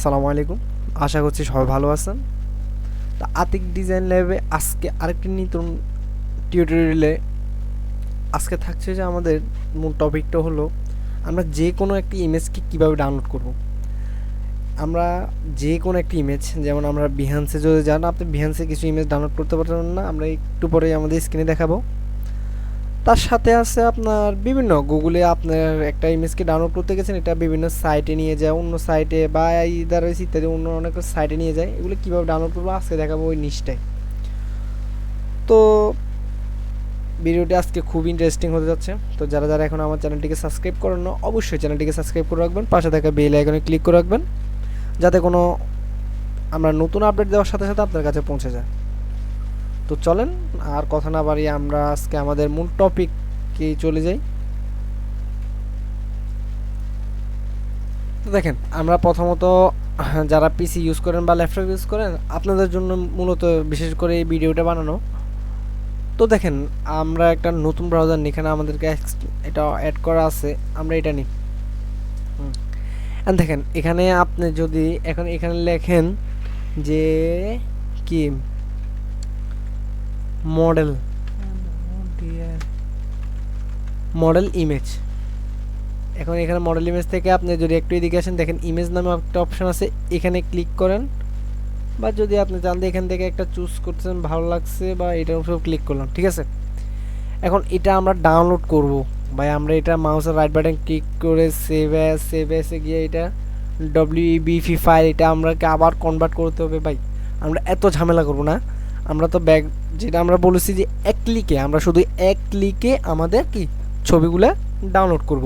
আসসালামু আলাইকুম। আশা করছি সবাই ভালো আছেন। তা আতিক ডিজাইন ল্যাবে আজকে আরেকটি নতুন টিউটোরিয়ালে আজকে থাকছে যে আমাদের মূল টপিকটা হলো, আমরা যে কোনো একটি ইমেজকে কীভাবে ডাউনলোড করব। আমরা যে কোনো একটি ইমেজ যেমন আমরা বিহান্সে যদি যান, আপনি বিহান্সে কিছু ইমেজ ডাউনলোড করতে পারবেন না, আমরা একটু পরে আমাদের স্ক্রিনে দেখাবো। তার সাথে আছে আপনার বিভিন্ন গুগলে আপনার একটা ইমেজকে ডাউনলোড করতে গেছেন, এটা বিভিন্ন সাইটে নিয়ে যায়, অন্য সাইটে বা ইদার ইত্যাদি অন্য অনেক সাইটে নিয়ে যায়, এগুলো কীভাবে ডাউনলোড করব, আজকে দেখাবো ওই নিচটাই তো ভিডিওটি আজকে খুব ইন্টারেস্টিং হতে যাচ্ছে। তো যারা যারা এখন আমার চ্যানেলটিকে সাবস্ক্রাইব করেন না, অবশ্যই চ্যানেলটিকে সাবস্ক্রাইব করে রাখবেন, পাশে থাকা বেল আইকনে ক্লিক করে রাখবেন, যাতে কোনো আমরা নতুন আপডেট দেওয়ার সাথে সাথে আপনার কাছে পৌঁছে যায়। তো চলেন, আর কথা না বাড়িয়ে আমরা আজকে আমাদের মূল টপিকে চলে যাই। তো দেখেন, আমরা প্রথমত যারা পিসি ইউজ করেন বা ল্যাপটপ ইউজ করেন, আপনাদের জন্য মূলত বিশেষ করে এই ভিডিওটা বানানো। তো দেখেন, আমরা একটা নতুন ব্রাউজার এখানে আমাদেরকে এটা অ্যাড করা আছে, আমরা এটা নিই। দেখেন, এখানে আপনি যদি এখন এখানে লেখেন যে কি? মডেল মডেল ইমেজ এখন এখানে মডেল ইমেজ থেকে আপনি যদি একটু এদিকে আসেন, দেখেন ইমেজ নামে একটা অপশন আছে, এখানে ক্লিক করেন। বা যদি আপনি চান এখান থেকে একটা চুজ করছেন ভালো লাগছে বা এটার উপর ক্লিক করলাম, ঠিক আছে? এখন এটা আমরা ডাউনলোড করব। ভাই, আমরা এটা মাউসের রাইট বাটন ক্লিক করে সেভ অ্যাস সেভ অ্যাসে গিয়ে এটা ডব্লিউবিফি ফাইল এটা আমরাকে আবার কনভার্ট করতে হবে, ভাই। আমরা এত ঝামেলা করব না। আমরা তো ব্যাগ যেটা আমরা বলেছি যে এক ক্লিকে, আমরা শুধু এক ক্লিকে আমাদের কি ছবিগুলো ডাউনলোড করব।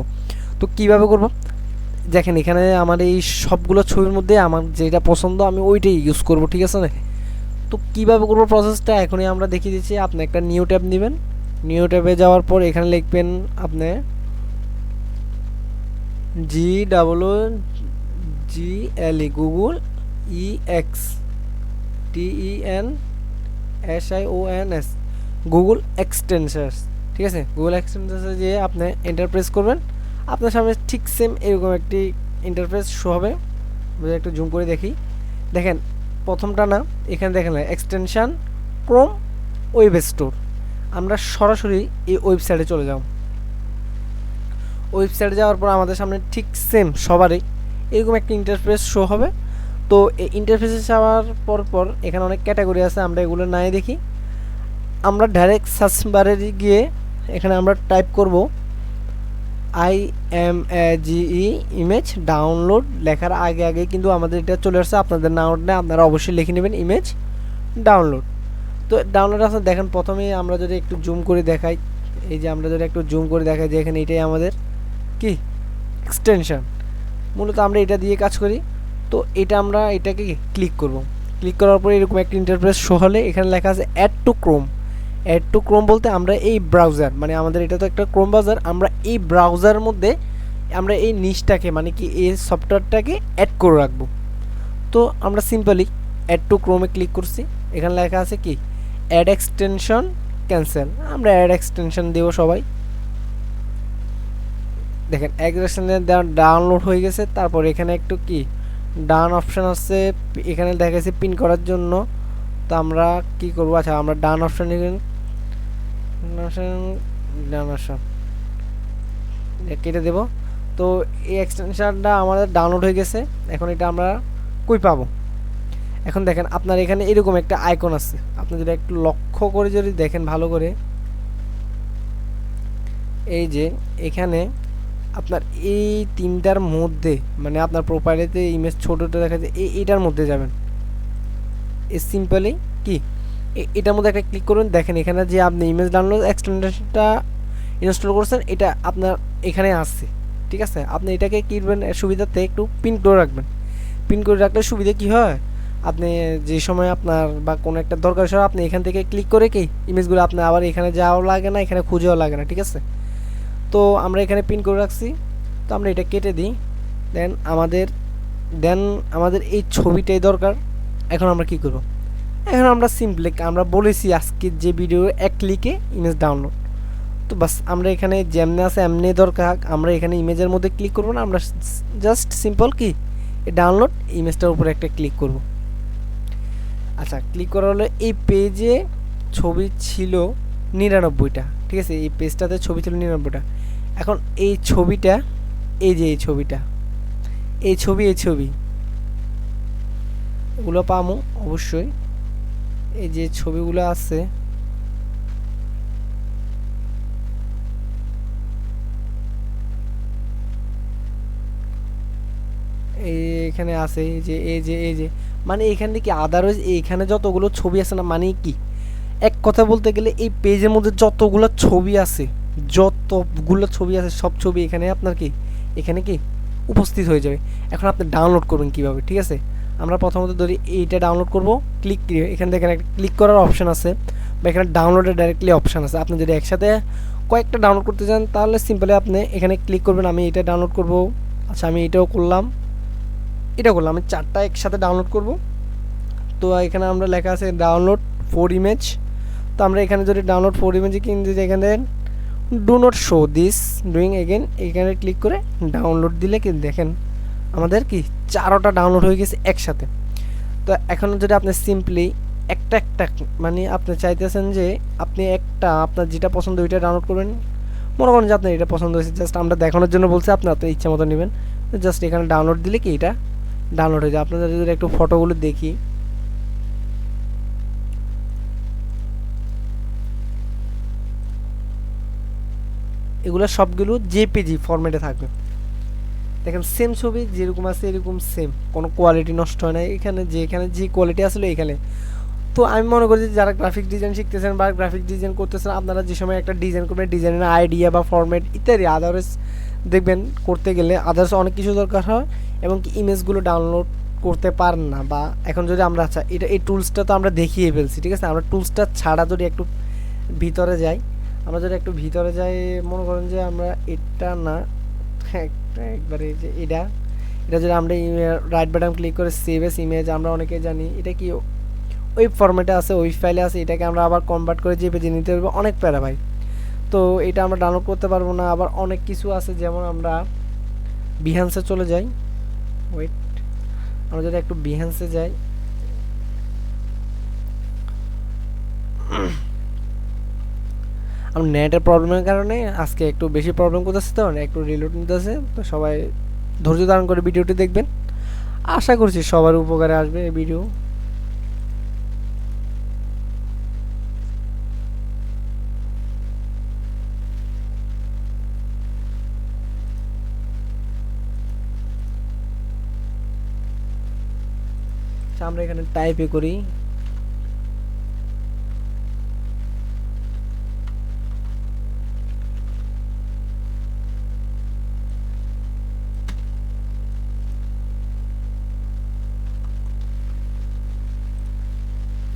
তো কীভাবে করব? দেখেন, এখানে আমার এই সবগুলো ছবির মধ্যে আমার যেটা পছন্দ আমি ওইটাই ইউজ করব, ঠিক আছে না? তো কীভাবে করব প্রসেসটা এখনই আমরা দেখিয়ে দিচ্ছি, আপনি একটা নিউ ট্যাব নেবেন। নিউ ট্যাবে যাওয়ার পর এখানে লিখবেন আপনি G double G L E Google E X T E N S I O N S Google extensions ঠিক আছে? গুগল এক্সটেনশার্সে যেয়ে আপনি এন্টারপ্রেস করবেন। আপনার সামনে ঠিক সেম এরকম একটি ইন্টারফেস শো হবে। একটু জুম করে দেখি। দেখেন, প্রথমটা না, এখানে দেখেন এক্সটেনশান ক্রোম ওয়েব স্টোর আমরা সরাসরি এই ওয়েবসাইটে চলে যাব। ওয়েবসাইটে যাওয়ার পর আমাদের সামনে ঠিক সেম সবারই এরকম একটা ইন্টারফেস শো হবে। তো এই ইন্টারফেসে যাওয়ার পর পর এখানে অনেক ক্যাটাগরি আছে, আমরা এগুলো নাই দেখি। আমরা ডাইরেক্ট সার্চ বারে গিয়ে এখানে আমরা টাইপ করব I M A G E image download লেখার আগে আগে কিন্তু আমাদের এটা চলে আসছে, আপনাদের না উঠলে আপনারা অবশ্যই লিখে নেবেন ইমেজ ডাউনলোড তো ডাউনলোড আসলে দেখেন প্রথমেই আমরা যদি একটু জুম করে দেখাই, এই যে আমরা যদি একটু জুম করে দেখাই যে এখানে এটাই আমাদের কি? এক্সটেনশন মূলত আমরা এটা দিয়ে কাজ করি। তো এটা আমরা এটাকে ক্লিক করব। ক্লিক করার পরে এরকম একটা ইন্টারপ্রেস শো হলে এখানে লেখা আছে add to Chrome add to Chrome বলতে আমরা এই ব্রাউজার মানে আমাদের এটা তো একটা ক্রোম ব্রাউজার আমরা এই ব্রাউজারের মধ্যে আমরা এই নিচটাকে মানে কি এই সফটওয়্যারটাকে অ্যাড করে রাখব। তো আমরা সিম্পলি অ্যাড টু ক্রোমে ক্লিক করছি। এখানে লেখা আছে কি? অ্যাড এক্সটেনশন ক্যান্সেল আমরা অ্যাড এক্সটেনশন দেবো সবাই। দেখেন এক্সটেনশনে ডাউনলোড হয়ে গেছে। তারপর এখানে একটু কি? ডান অপশান আছে, এখানে দেখা যাচ্ছে পিন করার জন্য। তো আমরা কি করব? আচ্ছা আমরা ডান অপশান ডান কেটে দেবো। তো এই এক্সটেনশানটা আমাদের ডাউনলোড হয়ে গেছে। এখন এটা আমরা কই পাবো? এখন দেখেন, আপনার এখানে এরকম একটা আইকন আছে। আপনি যদি একটু লক্ষ্য করে যদি দেখেন ভালো করে। এই যে, এখানে আপনার এই তিনটার মধ্যে মানে আপনার প্রোফাইলেতে ইমেজ ছোটোটা দেখা যায়, এই, এটার মধ্যে যাবেন। এ সিম্পলি কি? এটার মধ্যে একটা ক্লিক করুন, দেখেন এখানে যে আপনি ইমেজ ডাউনলোড এক্সটেনশনটা ইনস্টল করছেন, এটা আপনার এখানে আসছে, ঠিক আছে? আপনি এটাকে কী করবেন সুবিধাতে একটু পিন করে রাখবেন। পিন করে রাখলে সুবিধা কি হয়? আপনি যে সময় আপনার বা কোনো একটা দরকার সময় আপনি এখান থেকে ক্লিক করে কি ইমেজগুলো আপনি আবার এখানে যাওয়াও লাগে না, এখানে খুঁজেও লাগে না, ঠিক আছে? তো আমরা এখানে পিন করে রাখছি। তো আমরা এটা কেটে দিই। দেন আমাদের দেন আমাদের এই ছবিটাই দরকার। এখন আমরা কি করব? এখন আমরা সিম্পলি আমরা বলেছি আজকে যে ভিডিও এক ক্লিকে ইমেজ ডাউনলোড তো বাস, আমরা এখানে যেমনি আছে এমনি দরকার আমরা এখানে ইমেজের মধ্যে ক্লিক করব না। আমরা জাস্ট সিম্পল কি? ডাউনলোড ইমেজটার উপরে একটা ক্লিক করব। আচ্ছা ক্লিক করা হলো এই পেজে ছবি ছিল নিরানব্বইটা। ঠিক আছে, এই পেজটাতে ছবি ছিল নিরানব্বইটা এখন এই ছবিটা, এই যে এই ছবিটা, এই ছবি এই ছবি, এগুলো পামো অবশ্যই। এই যে ছবিগুলো আছে এখানে আছে যে, এই যে এই যে মানে এখানে কি আদারওয়াইজ এইখানে যতগুলো ছবি আছে না মানে কি? এক কথা বলতে গেলে এই পেজের মধ্যে যতগুলো ছবি আছে, যতগুলো ছবি আছে, সব ছবি এখানে আপনার কি, এখানে কি উপস্থিত হয়ে যাবে। এখন আপনি ডাউনলোড করবেন কীভাবে, ঠিক আছে? আমরা প্রথমত ধরি এইটা ডাউনলোড করব ক্লিক এখানে দেখেন একটা ক্লিক করার অপশান আছে, বা এখানে ডাউনলোডের ডাইরেক্টলি অপশন আছে। আপনি যদি একসাথে কয়েকটা ডাউনলোড করতে চান, তাহলে সিম্পলি আপনি এখানে ক্লিক করবেন, আমি এটা ডাউনলোড করব। আচ্ছা আমি এটাও করলাম। এটা করলাম, আমি চারটা একসাথে ডাউনলোড করব। তো এখানে আমরা লেখা আছে ডাউনলোড ফোর ইমেজ তো আমরা এখানে যদি ডাউনলোড ফোর ইমেজে কিন্তু এখানে do not show this doing again এখানে ক্লিক করে ডাউনলোড দিলে কি দেখেন আমাদের কি চারোটা ডাউনলোড হয়ে গেছে একসাথে। তো এখন যদি আপনি সিম্পলি একটা একটা মানে আপনি চাইতেছেন যে আপনি একটা আপনার যেটা পছন্দ ওইটা ডাউনলোড করবেন, মনে করেন যে আপনার এটা পছন্দ হয়েছে জাস্ট আমরা দেখানোর জন্য বলছি, আপনি আপনার ইচ্ছা মতো নেবেন। জাস্ট এখানে ডাউনলোড দিলে কি এটা ডাউনলোড হয়ে যায়। আপনাদের যদি একটু ফটোগুলো দেখি এগুলো সবগুলো জেপিজি ফরম্যাটে থাকবে। দেখেন সেম ছবি, যেরকম আছে এরকম সেম কোনো কোয়ালিটি নষ্ট হয় না। এখানে যে এখানে যে কোয়ালিটি আসলে এখানে। তো আমি মনে করি যারা গ্রাফিক ডিজাইন শিখতেছেন বা গ্রাফিক ডিজাইন করতেছেন, আপনারা যে সময় একটা ডিজাইন করবেন ডিজাইনের আইডিয়া বা ফরম্যাট ইত্যাদি আদার্স দেখবেন করতে গেলে আদার্স অনেক কিছু দরকার হয় এবং কি ইমেজগুলো ডাউনলোড করতে পারেন না বা এখন যদি আমরা আচ্ছা এটা, এই টুলসটা তো আমরা দেখিয়ে ফেলছি, ঠিক আছে? আমরা টুলসটা ছাড়া যদি একটু ভিতরে যাই আমরা যদি একটু ভিতরে যাই, মনে করেন যে আমরা এটা না একটা একবারে যে এটা এটা যদি আমরা রাইট বাটন ক্লিক করে সেভ এস ইমেজ আমরা অনেকে জানি, এটা কি ওই ফরম্যাটে আছে ওই ফাইলে আছে, এটাকে আমরা আবার কনভার্ট করে যে পেজে নিতে পারব অনেক প্যারা ভাই তো এটা আমরা ডাউনলোড করতে পারব না, আবার অনেক কিছু আছে, যেমন আমরা বিহান্সে চলে যাই। ওয়েট আমরা যদি একটু বিহান্সে যাই আমার নেটের প্রবলেমের কারণে আজকে একটু বেশি প্রবলেম করতেছে তো একটু রিলোড নিতেছে, তো সবাই ধৈর্য ধারণ করে ভিডিওটি দেখবেন। আশা করছি সবার উপকারে আসবে এই ভিডিও। আমরা এখানে টাইপে করি।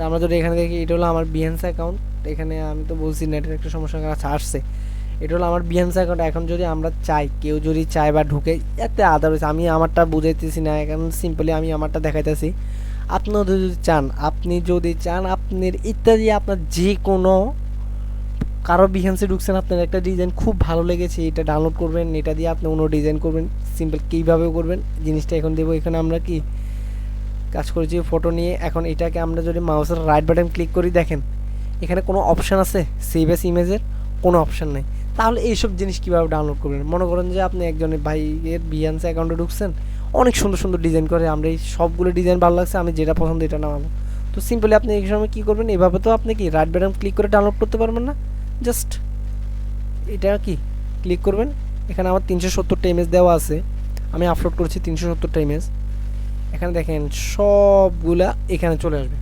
আমরা যদি এখানে দেখি, এটা হলো আমার বিহেন্স অ্যাকাউন্ট এখানে আমি তো বলছি নেটের একটা সমস্যা আচ্ছা আসছে। এটা হলো আমার বিহেন্স অ্যাকাউন্ট এখন যদি আমরা চাই, কেউ যদি চায় বা ঢুকে, এতে আদারওয়াইজ আমি আমারটা বুঝাইতেছি না, এখন সিম্পলি আমি আমারটা দেখাইতেছি। আপনিও যদি চান, আপনি যদি চান, আপনার ইত্যাদি, আপনার যে কোনো কারও বিহেন্সে ঢুকছেন, আপনার একটা ডিজাইন খুব ভালো লেগেছে, এটা ডাউনলোড করবেন, এটা দিয়ে আপনি অন্য ডিজাইন করবেন। সিম্পল কীভাবে করবেন। জিনিসটা এখন দেবো। এখানে আমরা কি কাজ করেছি ফটো নিয়ে এখন এটাকে আমরা যদি মাউসের রাইট বাটন ক্লিক করি, দেখেন, এখানে কোনো অপশান আছে সেভ এস ইমেজের কোনো অপশান নেই। তাহলে এইসব জিনিস কীভাবে ডাউনলোড করবেন? মনে করেন যে আপনি একজনের ভাইয়ের বিহান্স অ্যাকাউন্টে ঢুকছেন, অনেক সুন্দর সুন্দর ডিজাইন করে, আমরা এই সবগুলো ডিজাইন ভালো লাগছে, আমি যেটা পছন্দ এটা নামাবো। তো সিম্পলি আপনি এই সময় কী করবেন? এভাবে তো আপনি কি রাইট বাটন ক্লিক করে ডাউনলোড করতে পারবেন না? জাস্ট এটা কি? ক্লিক করবেন। এখানে আমার তিনশো সত্তরটা ইমেজ দেওয়া আছে। আমি আপলোড করেছি তিনশো সত্তরটা ইমেজ এখানে দেখেন সবগুলা এখানে চলে আসবে।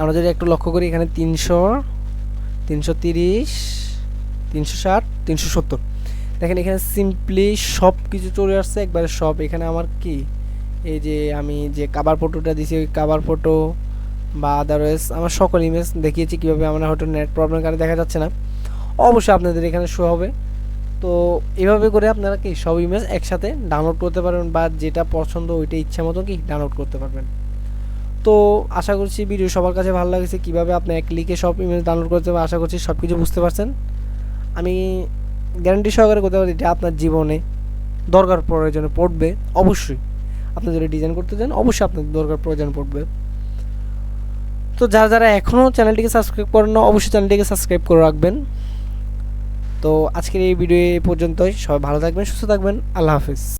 আমরা যদি একটু লক্ষ্য করি, এখানে তিনশো তিনশো তিরিশ, তিনশো ষাট, তিনশো সত্তর। দেখেন এখানে সিম্পলি সব কিছু চলে আসছে, একবারে সব। এখানে আমার কি? এই যে আমি যে কাবার ফটোটা দিছি, ওই কাবার ফটো বা আদারওয়াইজ আমার সকল ইমেজ দেখিয়েছি কীভাবে আমার হয়তো নেট প্রবলেম কারণে দেখা যাচ্ছে না। অবশ্যই আপনাদের এখানে শো হবে। তো এভাবে করে আপনারা কি সব ইমেজ একসাথে ডাউনলোড করতে পারবেন বা যেটা পছন্দ ওইটা ইচ্ছা মতো কি ডাউনলোড করতে পারবেন? তো আশা করছি ভিডিও সবার কাছে ভালো লাগছে। কীভাবে আপনি এক ক্লিকে সব ইমেজ ডাউনলোড করতে পারবেন, আশা করছি সব কিছু বুঝতে পারছেন। আমি গ্যারান্টি সহকারে করতে পারি এটা আপনার জীবনে দরকার প্রয়োজনে পড়বে, অবশ্যই। আপনি যদি ডিজাইন করতে চান, অবশ্যই আপনার দরকার প্রয়োজন পড়বে। তো যারা যারা এখনও চ্যানেলটিকে সাবস্ক্রাইব করেন না, অবশ্যই চ্যানেলটিকে সাবস্ক্রাইব করে রাখবেন। তো আজকের এই ভিডিও পর্যন্তই। সবাই ভালো থাকবেন সুস্থ থাকবেন। আল্লাহ হাফিজ।